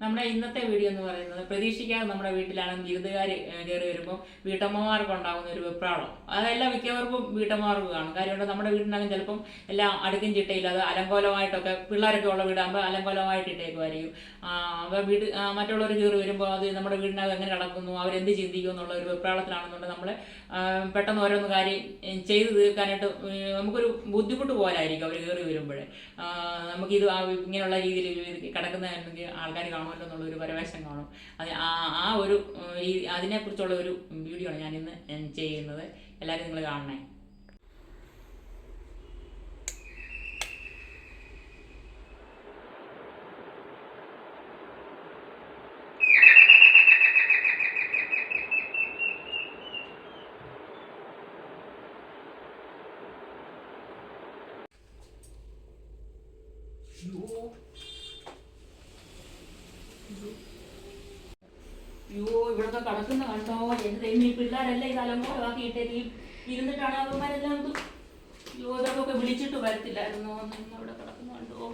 നമ്മുടെ ഇന്നത്തെ വീഡിയോ എന്ന് പറയുന്നത് പ്രതീക്ഷിക്കാതെ നമ്മുടെ വീട്ടിലാണ് വിരുന്നുകാർ കയറി വരുമ്പോൾ വീട്ടമ്മമാർക്ക് ഉണ്ടാകുന്ന ഒരു വെപ്രാളം. അതെല്ലാം മിക്കവർക്കും വീട്ടമ്മമാർക്ക് കാണും. കാര്യം നമ്മുടെ വീട്ടിനകം ചിലപ്പം എല്ലാം അടുക്കും ചിട്ടയില്ലാതെ അലങ്കോലമായിട്ടൊക്കെ പിള്ളേരൊക്കെ ഉള്ള വീടാകുമ്പോൾ അലങ്കോലമായിട്ട് ഇട്ടേക്കുമായിരിക്കും അപ്പോൾ വീട് മറ്റുള്ളവർ കയറി വരുമ്പോൾ അത് നമ്മുടെ വീടിനകം എങ്ങനെ നടക്കുന്നു അവരെന്ത് ചിന്തിക്കും എന്നുള്ള ഒരു വെപ്രാളത്തിലാണെന്നുണ്ടെങ്കിൽ നമ്മൾ പെട്ടെന്ന് ഓരോന്ന് കാര്യം ചെയ്ത് തീർക്കാനായിട്ട് നമുക്കൊരു ബുദ്ധിമുട്ട് പോലായിരിക്കും അവർ കയറി വരുമ്പോഴേ. നമുക്കിത് ഇങ്ങനെയുള്ള രീതിയിൽ കിടക്കുന്ന ആൾക്കാർ ആൾക്കാർ കാണുമല്ലോ എന്നുള്ള ഒരു പരവേശം കാണും. അത് ആ ആ ഒരു രീതി അതിനെക്കുറിച്ചുള്ള ഒരു വീഡിയോ ആണ് ഞാൻ ഇന്ന് ചെയ്യുന്നത്. എല്ലാവരും നിങ്ങൾ കാണണേ. അയ്യോ ഇവിടൊക്കെ കടക്കുന്ന കണ്ടോ? എന്റെ ദൈവം ഈ പിള്ളേരെല്ലാം ഇത് അലങ്കോലമാക്കിയിട്ട് ഈ ഇരുന്നിട്ടാണ് അവന്മാരെല്ലാം ഇത്? ഇതൊക്കെ വിളിച്ചിട്ട് വരത്തില്ലായിരുന്നു? അവിടെ കിടക്കുന്ന കണ്ടോ?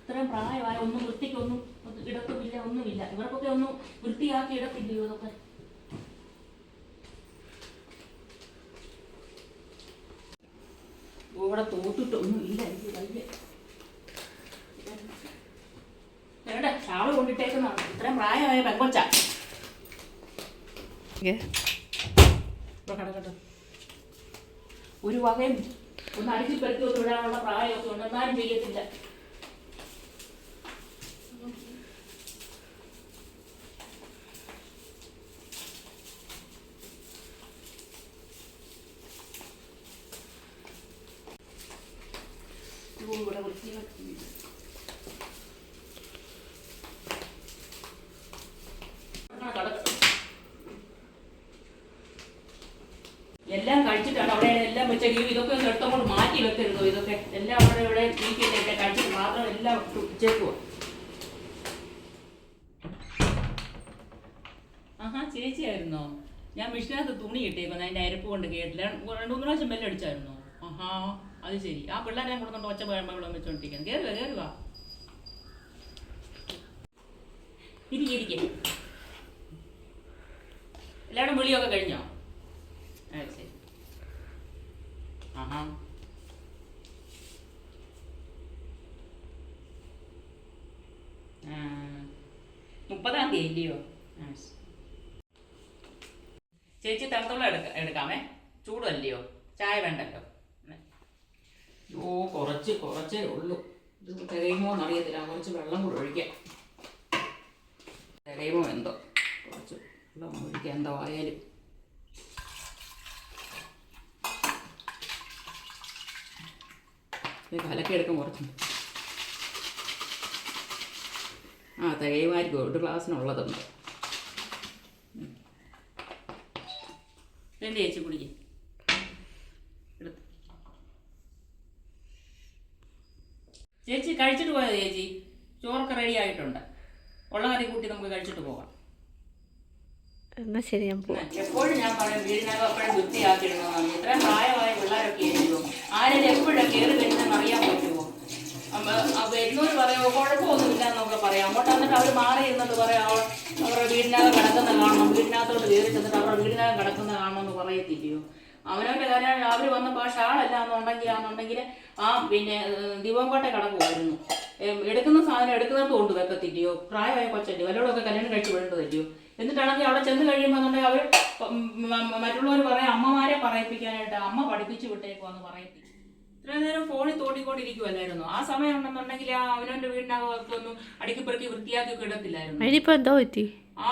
ഇത്രയും പ്രായമായ ഒന്നും വൃത്തിക്കൊന്നും ഇടത്തുമില്ല ഒന്നുമില്ല. ഇവർക്കൊക്കെ ഒന്നും വൃത്തിയാക്കി ഇടത്തില്ലയോ യുവതൊക്കെ ഇവിടെ തോത്തിട്ടൊന്നും ഇല്ല എനിക്ക് വയ്യ. ഷാൾ കൊണ്ടിട്ടേക്കുന്നതാണ്. ഇത്രയും പ്രായമായ പെങ്കൊച്ച. ഒരു വകയും ഒന്ന് അടിച്ചു പെരുത്തി ഒന്ന് വിടാനുള്ള പ്രായമൊക്കെ ഉണ്ട്. എന്നാലും ചെയ്യത്തില്ല. ഇവിടെ വൃത്തിയാക്കി ആ, കിടക്കട്ടെ. എല്ലാം കഴിച്ചിട്ടാണ് അവിടെ എല്ലാം വെച്ച ഈ ഇതൊക്കെ ഒന്ന് എടുത്തോണ്ട് മാറ്റി വെക്കരുതോ? ഇതൊക്കെ എല്ലാം അവിടെ ഇവിടെ നീക്കിയിട്ടൊക്കെ കഴിച്ചിട്ട് മാത്രം എല്ലാം വെച്ചേക്കുവോ ആഹാ ചേച്ചിയായിരുന്നോ? ഞാൻ മിഷിനകത്ത് തുണി കിട്ടിയപ്പോൾ അതിന്റെ അരപ്പ് കൊണ്ട് കേട്ടില്ല. രണ്ട് മൂന്ന് പ്രാവശ്യം ബെല്ലടിച്ചായിരുന്നു ആഹാ അത് ശരി. ആ പിള്ളേരെ ഞാൻ കൊടുത്തോണ്ട് ഒച്ച പഴമ്പളം വെച്ചോണ്ടിരിക്കുന്നത് കയറുക കയറുക ഇരിക്കെ. എല്ലാവരും വിളിയൊക്കെ കഴിഞ്ഞോ ആ ശരി ആഹാ ആ, മുപ്പതാം തീയതി ഇല്ലയോ ചേച്ചി തണുത്തുള്ള എടുക്ക എടുക്കാമേ? ചൂടല്ലയോ? ചായ വേണ്ടല്ലോ. ഓ കുറച്ച് കുറച്ചേ ഉള്ളൂ. ഇത് തികയുമോ എന്നറിയത്തില്ല കുറച്ച് വെള്ളം കൂടെ ഒഴിക്കാം. തികയുമോ എന്തോ? കുറച്ച് വെള്ളം ഒഴിക്കാം. എന്തോ ആയാലും. കലക്കിയെടുക്കും കുറച്ച്. ആ തികയുമായിരിക്കും. ഒരു ഗ്ലാസ്സിനുള്ളതുണ്ട്. രണ്ട് ചേച്ചി കുടിക്കും. ചേച്ചി കഴിച്ചിട്ട് പോയത് ചേച്ചി? ചോറൊക്കെ റെഡി ആയിട്ടുണ്ട്. ഉള്ള കറി കൂട്ടി നമുക്ക് കഴിച്ചിട്ട് പോകാം. എന്നാ ശരി ഞാൻ പോവാം. എപ്പോഴും ഞാൻ പറയും വീടിനകം എപ്പോഴും വൃത്തിയാക്കിയിടണമെന്നാണ് ഇത്രയും പ്രായമായ പിള്ളേരൊക്കെ ആരെങ്കിലും എപ്പോഴും കയറി വരുന്നവർ പറയുമോ കുഴപ്പമൊന്നുമില്ല എന്നൊക്കെ പറയാം. അങ്ങോട്ട് എന്നിട്ട് അവർ മാറി ഇരുന്നിട്ട് പറയാം അവരുടെ വീടിനകം കിടക്കുന്ന കാണണം. വീടിനകത്തോട്ട് കയറി ചെന്നിട്ട് അവരുടെ വീടിനകം കിടക്കുന്ന കാണണമെന്ന് പറയത്തില്ലയോ അവനവന്റെ കാര്യം അവർ വന്ന ആ ആളല്ല എന്നുണ്ടെങ്കിൽ ആണെന്നുണ്ടെങ്കിൽ ആ പിന്നെ ദിവംകോട്ടെ കിടക്കുമായിരുന്നു എടുക്കുന്ന സാധനം എടുക്കുന്നിടത്ത് കൊണ്ട് വെക്കത്തില്ലയോ പ്രായമായ കൊച്ചല്ലേ വല്ലവരൊക്കെ കല്യാണം കഴിച്ച് വിടേണ്ടതല്ലയോ എന്നിട്ടാണെങ്കിൽ അവിടെ ചെന്ന് കഴിയുമ്പോൾ എന്നുണ്ടെങ്കിൽ അവർ മറ്റുള്ളവർ പറയാം അമ്മമാരെ പറയിപ്പിക്കാനായിട്ട് അമ്മ പഠിപ്പിച്ചു വിട്ടേക്കുവാന്ന് പറയത്തില്ല ഇത്രയും നേരം ഫോണിൽ തോണ്ടിക്കൊണ്ടിരിക്കുവല്ലായിരുന്നു? ആ സമയം ഉണ്ടെന്നുണ്ടെങ്കിൽ ആ അവനവന്റെ വീടിനകത്തൊന്നും അടുക്കി പെറുക്കി വൃത്തിയാക്കി കിടത്തില്ലായിരുന്നു അതിനിപ്പോ എന്തോ പറ്റി? ആ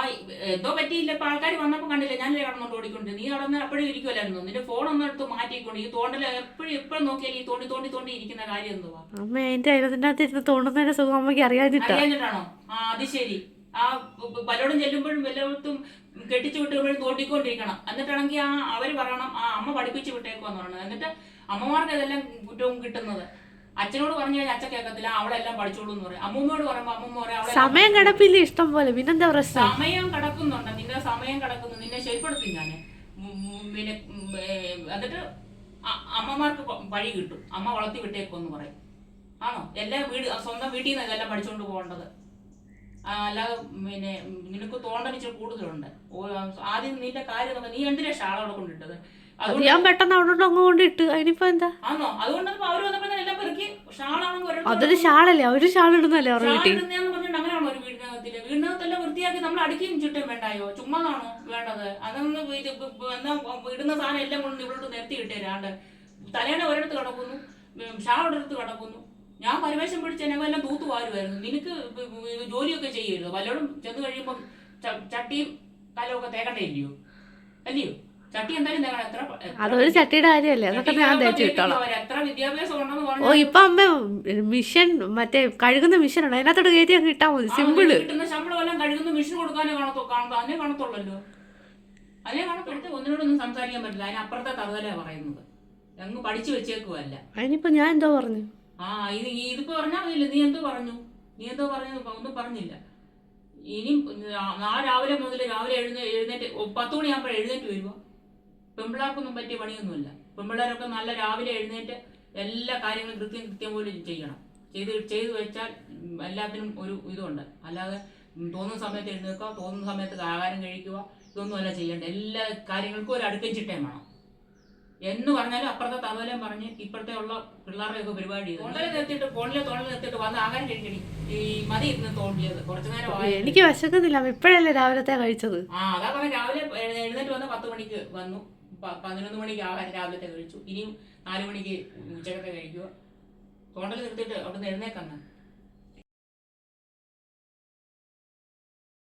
എന്തോ പറ്റിയില്ല. ഇപ്പൊ ആൾക്കാർ വന്നപ്പോ കണ്ടില്ല ഞാനല്ലേ കടന്നോണ്ട് ഓടിക്കൊണ്ട് നീ കടന്ന് എപ്പോഴും ഇരിക്കുമല്ലായിരുന്നു നിന്റെ ഫോൺ ഒന്നും എടുത്ത് മാറ്റിക്കൊണ്ട് ഈ തോണ്ടൽ എപ്പോഴും എപ്പോഴും നോക്കിയാൽ ഈ തോണ്ടി തോണ്ടി തോണ്ടി ഇരിക്കുന്ന കാര്യം എന്തുവാ? അമ്മ എന്റെ അതിനകത്ത് ഇരുന്ന് തോണ്ടുന്നതിന്റെ സുഖം അമ്മയ്ക്ക് അറിയാതിട്ടാ അറിയാഞ്ഞിട്ടാണോ? ആ അത് ശരി. ആ പലോടും പലരോടും ചെല്ലുമ്പോഴും വല്ലയിടത്തും കെട്ടിച്ചു വിട്ടുമ്പോഴും തോണ്ടിക്കൊണ്ടിരിക്കണം. എന്നിട്ടാണെങ്കിൽ ആ അവർ പറയണം ആ അമ്മ പഠിപ്പിച്ചു വിട്ടേക്കുവാന്ന് പറയണം. എന്നിട്ട് അമ്മമാർക്ക് ഇതെല്ലാം കുറ്റവും കിട്ടുന്നത്. അച്ഛനോട് പറഞ്ഞു കഴിഞ്ഞാൽ അച്ഛൻ കേൾക്കത്തില്ല അവളെല്ലാം പഠിച്ചോളൂ എന്ന് പറയും. അമ്മമ്മയോട് പറയുമ്പോൾ അമ്മൂമ്മ പറയാം അവളെ സമയം കിടപ്പില്ല ഇഷ്ടം പോലെ? പിന്നെന്താ പ്രശ്നം? സമയം കിടക്കുന്നുണ്ട്. നിന്റെ സമയം കിടക്കുന്നു. നിന്നെ ശരിപ്പെടുത്തും ഞാൻ പിന്നെ എന്നിട്ട് അമ്മമാർക്ക് വഴി കിട്ടും. അമ്മ വളർത്തി വിട്ടേക്കുമെന്ന് പറയും. ആണോ? എല്ലാ വീട് സ്വന്തം വീട്ടിൽ നിന്ന് എല്ലാം പഠിച്ചുകൊണ്ട് പോകേണ്ടത്. അല്ലാതെ പിന്നെ നിനക്ക് തോണ്ടനിച്ച് കൂടുതലുണ്ട്. ആദ്യം നിന്റെ കാര്യം നീ എന്തിനാ ഷാളവിടെ കൊണ്ടിട്ടത്? അത് ഞാൻ പെട്ടെന്ന് അവിടെ അങ്ങ് കൊണ്ടിട്ട് അതിനിപ്പോ എന്താ? അതൊരു ഷാളല്ലേ? അവർ ഷാൾ ഇടുന്നല്ലേ അവരുടെ വീട്ടിൽ? വീടിനകത്തെല്ലാം? വൃത്തിയാക്കി നമ്മൾ അടുക്കിയും ചുറ്റും വേണ്ടായോ? ചുമ്മാതാണോ വേണ്ടത്. അതൊന്ന് ഇത് ഇപ്പൊ- ഇപ്പൊ എന്നാ ഇടുന്ന സാധനം എല്ലാം കൊണ്ട് ഇവിടോട്ട് നിരത്തി ഇട്ടേരാണ്ട് തലേണ ഒരിടത്ത് കിടക്കുന്നു. ഉം, ഷാൾ ഒരിടത്ത് കിടക്കുന്നു. ഞാൻ പരിവേഷം പിടിച്ച് എന്നെ എല്ലാം തൂത്തു വാരുമായിരുന്നു നിനക്ക് ജോലിയൊക്കെ ചെയ്യരുത്? വല്ലതും ചെന്ന് കഴിയുമ്പം ചട്ടിയും കലമൊക്കെ തേക്കണ്ടേ ഇല്ലയോ? അല്ലയോ? ചട്ടി എന്തായാലും തേക്കണം എത്ര എത്ര- അതൊരു ചട്ടിയുടെ കാര്യമല്ലേ? അതൊക്കെ ഞാൻ തേച്ച് വിട്ടോളാം. അവർ എത്ര വിദ്യാഭ്യാസം ഉണ്ടെന്ന് ഓ ഇപ്പൊ അമ്മ മിഷൻ മറ്റേ കഴുകുന്ന മിഷൻ ഉണ്ട് അതിനകത്തോട് കയറ്റി അങ്ങ് ഇട്ടാ മതി. സിമ്പിൾ. കിട്ടുന്ന ശമ്പളം എല്ലാം കഴുകുന്ന മെഷീൻ കൊടുക്കാനേ കാണത്തോ കാണത്തോ അതിനെ കാണത്തുള്ളല്ലോ. അതിനെ കാണപ്പെടുത്ത് ഒന്നിനോടൊന്നും സംസാരിക്കാൻ പറ്റില്ല. അതിനപ്പുറത്തെ തറുതല പറയുന്നത്. അങ്ങ് പഠിച്ചു വെച്ചേക്കുവല്ല. അതിനിപ്പോ ഞാൻ എന്തോ പറഞ്ഞു. ആ ഇത് ഈ ഇതിപ്പോ പറഞ്ഞാൽ മതിയില്ല. നീ എന്തോ പറഞ്ഞു? നീ എന്തോ പറഞ്ഞു? ഒന്നും പറഞ്ഞില്ല. ഇനി നാളെ രാവിലെ മുതൽ രാവിലെ എഴുന്നേ എഴുന്നേറ്റ് പത്ത് മണിയാകുമ്പോൾ എഴുന്നേറ്റ് വരുമോ പെമ്പിള്ളേർക്കൊന്നും പറ്റിയ പണിയൊന്നുമില്ല. പെമ്പിളാരൊക്കെ നല്ല രാവിലെ എഴുന്നേറ്റ് എല്ലാ കാര്യങ്ങളും കൃത്യം കൃത്യം പോലെ ചെയ്യണം. ചെയ്ത് ചെയ്തു വെച്ചാൽ എല്ലാത്തിനും ഒരു ഇതുണ്ട്. അല്ലാതെ തോന്നുന്ന സമയത്ത് എഴുന്നേൽക്കുക തോന്നുന്ന സമയത്ത് ആഹാരം കഴിക്കുക ഇതൊന്നുമല്ല ചെയ്യേണ്ട എല്ലാ കാര്യങ്ങൾക്കും ഒരു അടുക്കൻ ചിട്ടയും വേണം. എന്ന് പറഞ്ഞാലും അപ്പുറത്തെ തവലം പറഞ്ഞ് ഇപ്പുറത്തെ ഉള്ള പിള്ളേരുടെ ഒക്കെ പരിപാടി തോണ്ടൽ നിർത്തിയിട്ട് ഫോണിലെ തോണ്ടൽ നിർത്തിയിട്ട് വന്ന് ആഹാരം കഴിക്കണി. ഈ മതി ഇരുന്ന് തോണ്ടിയത്. കുറച്ചു നേരം ആയി. എനിക്ക് വിശക്കുന്നില്ല. ഇപ്പോഴല്ലേ രാവിലത്തെ കഴിച്ചത്? ആ അതാ പറഞ്ഞ രാവിലെ എഴു- എഴുന്നേറ്റ് വന്ന് പത്ത് മണിക്ക് വന്നു. പതിനൊന്ന് മണിക്ക് ആഹാരം രാവിലത്തെ കഴിച്ചു. ഇനിയും നാല് മണിക്ക് ഉച്ചക്കത്തെ കഴിക്കുക. തോണ്ടൽ നിർത്തിയിട്ട് അവിടുന്ന് എഴുന്നേക്കന്ന്